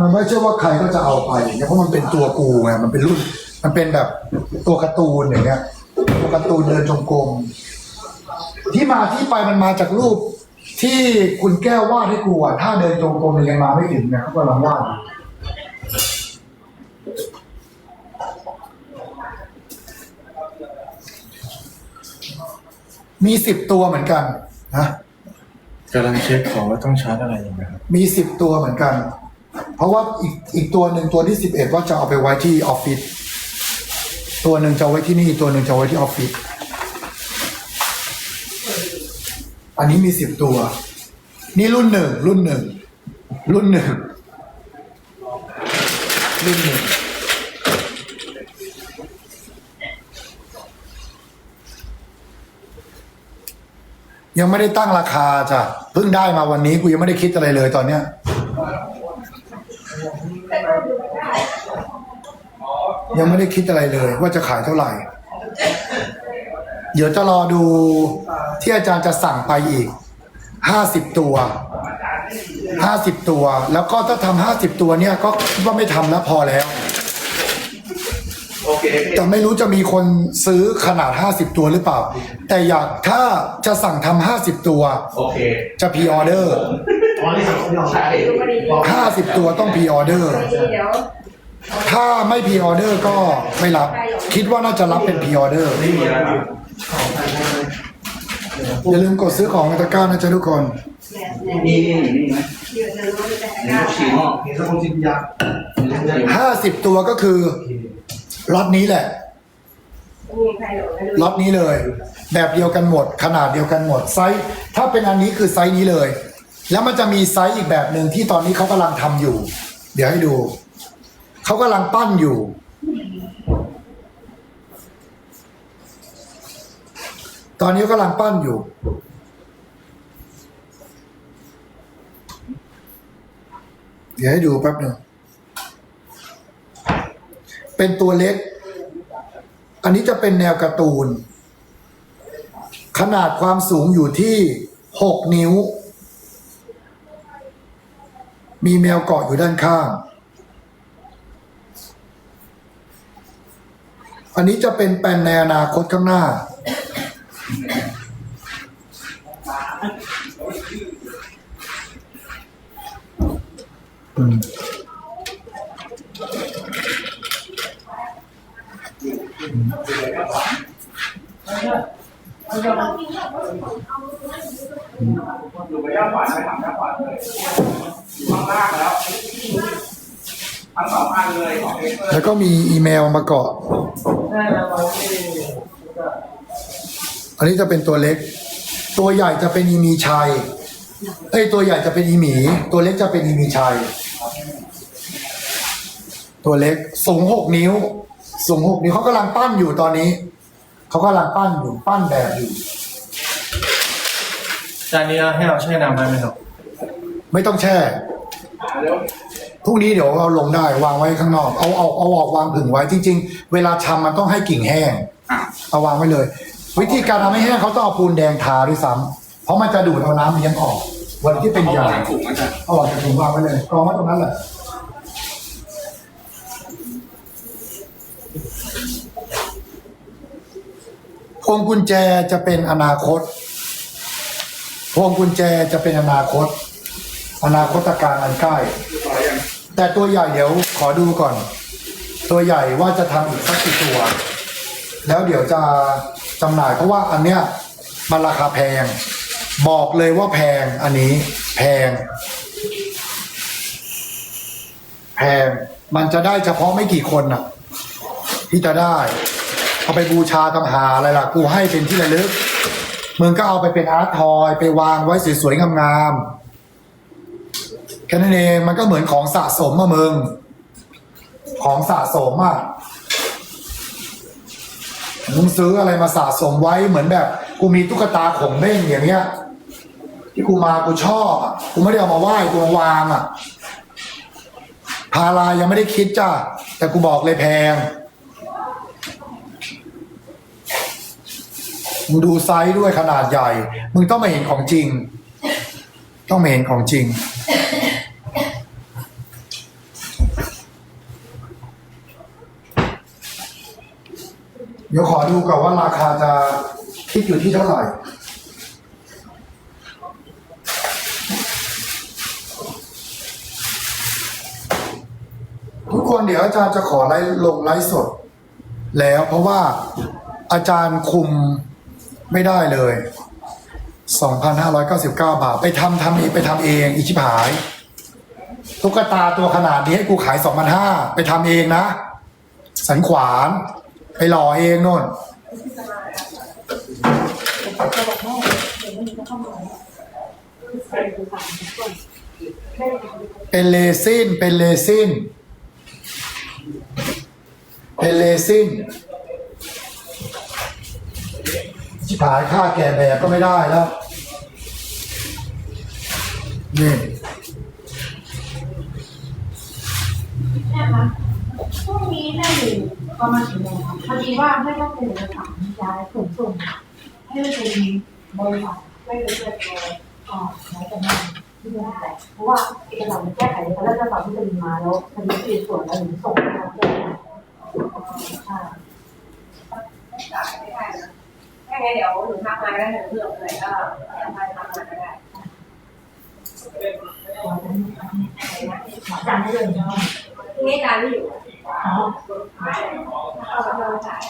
มันไม่ใช่ว่าใครก็จะเอาไปอย่างเงี้ยเพราะมันเป็นตัวกูไงมันเป็นรุ่น มันเป็นแบบตัวการ์ตูนอย่างเงี้ยตัวการ์ตูนเดินจงกรมที่มาที่ไปมันมาจากรูป ที่คุณแก้ววาดให้กูอะถ้าเดินจงกรมยังมาไม่ถึงเนี่ยเขาก็ลองวาดมีสิบตัวเหมือนกันนะ กำลังเช็คของว่าต้องชาร์จอะไรอย่างไรครับมีสิบตัวเหมือนกัน เพราะว่าอีกอีกตัวหนึ่งตัวที่สิบเอ็ดว่าจะเอาไปไว้ที่ออฟฟิศตัวหนึ่งจะไว้ที่นี่ตัวหนึ่งจะไว้ที่ออฟฟิศอันนี้มีสิบตัว นี่รุ่นหนึ่งรุ่นหนึ่งรุ่นหนึ่งรุ่นหนึ่ง ยังไม่ได้ตั้งราคาจ้ะเพิ่งได้มาวันนี้กูยังไม่ได้คิดอะไรเลยตอนเนี้ยยังไม่ได้คิดอะไรเลย ว่าจะขายเท่าไหร่ เดี๋ยวจะรอดูที่อาจารย์จะสั่งไปอีกห้าสิบตัวห้าสิบตัว แล้วก็ถ้าทำห้าสิบตัวเนี่ยก็คิดว่าไม่ทำแล้วพอแล้ว เคแต่ไม่รู้จะมีคนซื้อขนาด 50 ตัวหรือเปล่า แต่อยากถ้าจะสั่งทำ50 ตัว โอเคจะพ r ออเดอร์อ๋อนี่สังคมใช่50 ตัวต้องพ r ออเดอร์ เดี๋ยวถ้าไม่พ r ออเดอร์ก็ไม่รับ คิดว่าน่าจะรับเป็นพ r ออเดอร์ไม่มีแล้วครับอย่าลืมกดซื้อของในตะกร้านะจ๊ะทุกคนนี่นี่นี่ไหมเดี๋ยวจะรู้จะนี่ลูกชิ้นอ๋อเห็นสกุลจิตยา50 ตัวก็คือ ล็อตนี้แหละมีใครหลงล็อตนี้เลย แบบเดียวกันหมด ขนาดเดียวกันหมดไซส์ถ้าเป็นอันนี้คือไซส์นี้เลย แล้วมันจะมีไซส์อีกแบบหนึ่งที่ตอนนี้เขากำลังทำอยู่ เดี๋ยวให้ดูเขากำลังปั้นอยู่ ตอนนี้เขากำลังปั้นอยู่เดี๋ยวให้ดูแป๊บหนึ่ง เป็นตัวเล็ก อันนี้จะเป็นแนวการ์ตูน ขนาดความสูงอยู่ที่หกนิ้ว มีแมวเกาะอยู่ด้านข้าง อันนี้จะเป็นแปลนในอนาคตข้างหน้า อยู่กับย่าฝันไปถามย่าฝันเลยอยู่ข้างล่างแล้วทั้งสองอันเลยของเอเวอร์แล้วก็มีอีเมลมาเกาะ อันนี้จะเป็นตัวเล็ก ตัวใหญ่จะเป็นอีมีชัย เอ้ยตัวใหญ่จะเป็นอีหมี ตัวเล็กจะเป็นอีมีชัย ตัวเล็กสูงหกนิ้ว สูงหกนิ้วเขากำลังปั้นอยู่ตอนนี้ เขากำลังปั้นอยู่ปั้นแบบอยู่ จานนี้ให้เราแช่น้ำได้ไหมครับไม่ต้องแช่พรุ่งนี้เดี๋ยวเราลงได้วางไว้ข้างนอก เอาเอาเอาออกวางผึ่งไว้จริง ๆ เวลาชำมันต้องให้กิ่งแห้งเอาวางไว้เลย วิธีการทำให้แห้งเขาต้องเอาปูนแดงทาด้วยซ้ำเพราะมันจะดูดเอาน้ำเลี้ยงออก วันที่เป็นเอายาหลังถุงอาจารย์เอาออกจากถุงวางไว้เลยกองไว้ตรงนั้นแหละ วงกุญแจจะเป็นอนาคต พวงกุญแจจะเป็นอนาคต อนาคตการอันใกล้ แต่ตัวใหญ่เดี๋ยวขอดูก่อน ตัวใหญ่ว่าจะทำอีกสักกี่ตัว แล้วเดี๋ยวจะจำหน่ายเพราะว่าอันเนี้ยมันราคาแพง บอกเลยว่าแพงอันนี้ แพง แพง มันจะได้เฉพาะไม่กี่คนน่ะ ที่จะได้ เอาไปบูชาตำหาอะไรล่ะกูให้เป็นที่ระลึกมึงก็เอาไปเป็นอาร์ตทอยไปวางไว้สวยๆงามๆแค่นั้นเองมันก็เหมือนของสะสมอะมึง ของสะสมอะมึงซื้ออะไรมาสะสมไว้เหมือนแบบ กูมีตุ๊กตาขงเบ้งอย่างเงี้ย ที่กูมากูชอบอะกูไม่ได้เอามาไหว้กูมาวางอะพารายังไม่ได้คิดจ้ะแต่กูบอกเลยแพง มึงดูไซส์ด้วยขนาดใหญ่ มึงต้องมาเห็นของจริง ต้องมาเห็นของจริง เดี๋ยวขอดูก่อนว่าราคาจะคิดอยู่ที่เท่าไหร่ทุกคนเดี๋ยวอาจารย์จะขอไลลงไลฟ์สด แล้วเพราะว่าอาจารย์คุม ไม่ได้เลย 2,599 บาท ไปทำทำเองไปทำเองอีชิบหายตุ๊กตาตัวขนาดนี้ให้กูขาย 2,500 ไปทำเองนะ สันขวาน ไปหล่อเองน่นเป็นเลซินเป็นเลซินเป็นเลซิน ชิบหายค่าแก่แบบก็ไม่ได้แล้ว นี่แม่คะพรุ่งนี้แม่อยู่ประมาณกี่โมงคะพอดีว่าให้ต้องเป็นเอกสารย้ายขนส่งให้มันเป็นบริษัทไม่เป็นเรื่องเลยอ๋อแล้วแต่แม่ที่ไม่ได้เพราะว่าเอกสารมันแก้ไขในการเลือกระดับที่จะมีมาแล้วคดีสืบสวนแล้วถึงส่งให้ทางเจ้าหน้าที่ใช่ถ้างั้นเดี๋ยวหนูทักมาได้หนูเลือกเลยก็ทำมาทำมาได้จารย์ให้เลยใช่ไหมทีนี้กานไม่อยู่อ๋อ เข้ามาเพิ่มจ่าย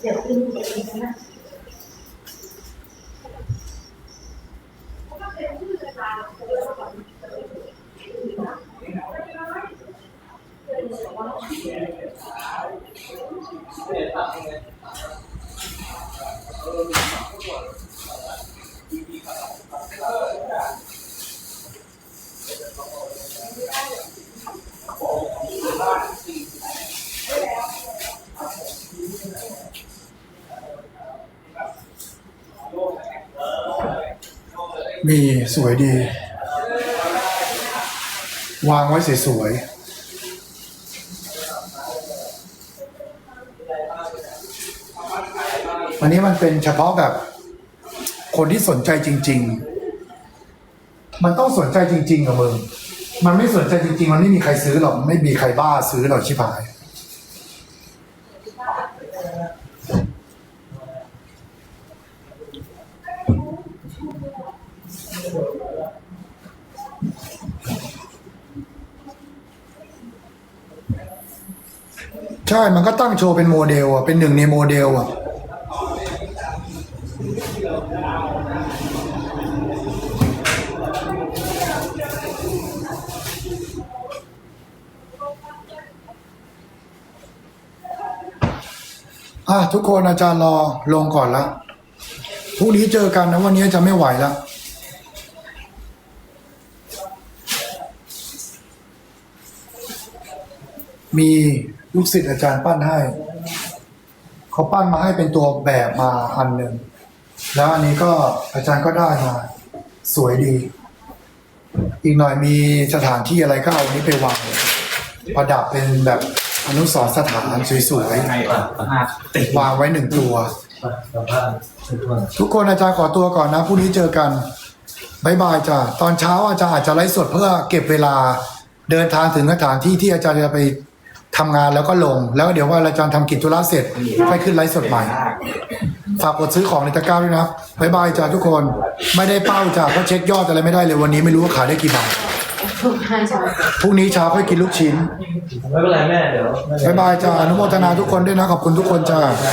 เดี๋ยวขึ้นไปเองนะ มีสวยดี วางไว้สวยๆ อันนี้มันเป็นเฉพาะแบบ คนที่สนใจจริง ๆ มันต้องสนใจจริง ๆ กับมึง มันไม่สนใจจริง ๆ มันไม่มีใครซื้อหรอก ไม่มีใครบ้าซื้อหรอกชิบหาย ใช่ มันก็ตั้งโชว์เป็นโมเดลอะ เป็นหนึ่งในโมเดลอะ อะทุกคนอาจารย์รอลงก่อนละพรุ่งนี้เจอกันนะวันนี้จะไม่ไหวแล้วมีลูกศิษย์อาจารย์ปั้นให้ เขาปั้นมาให้เป็นตัวแบบมาอันหนึ่ง แล้วอันนี้ก็อาจารย์ก็ได้มา สวยดี อีกหน่อยมีสถานที่อะไรก็เอาอันนี้ไปวางประดับเป็นแบบ อนุสรณ์สถานสวยๆวางไว้หนึ่งตัว ทุกคนอาจารย์ขอตัวก่อนนะพรุ่งนี้เจอกันบายบายจ้ะตอนเช้าอาจารย์อาจจะไลฟ์สดเพื่อเก็บเวลาเดินทางถึงสถานที่ที่อาจารย์จะไปทำงานแล้วก็ลง แล้วเดี๋ยวว่าอาจารย์ทำกิจธุระเสร็จค่อยขึ้นไลฟ์สดใหม่ ฝากกดซื้อของในตะกร้าด้วยนะบายบายจ้ะทุกคน ไม่ได้เป้าจ้ะเพราะเช็คยอดอะไรไม่ได้เลยวันนี้ไม่รู้ว่าขายได้กี่บาทใช่ใช่ พรุ่งนี้เช้าค่อยกินลูกชิ้น ไม่เป็นไรแม่เดี๋ยวบายบายจ้ะอนุโมทนาทุกคนด้วยนะ ขอบคุณทุกคนจ้า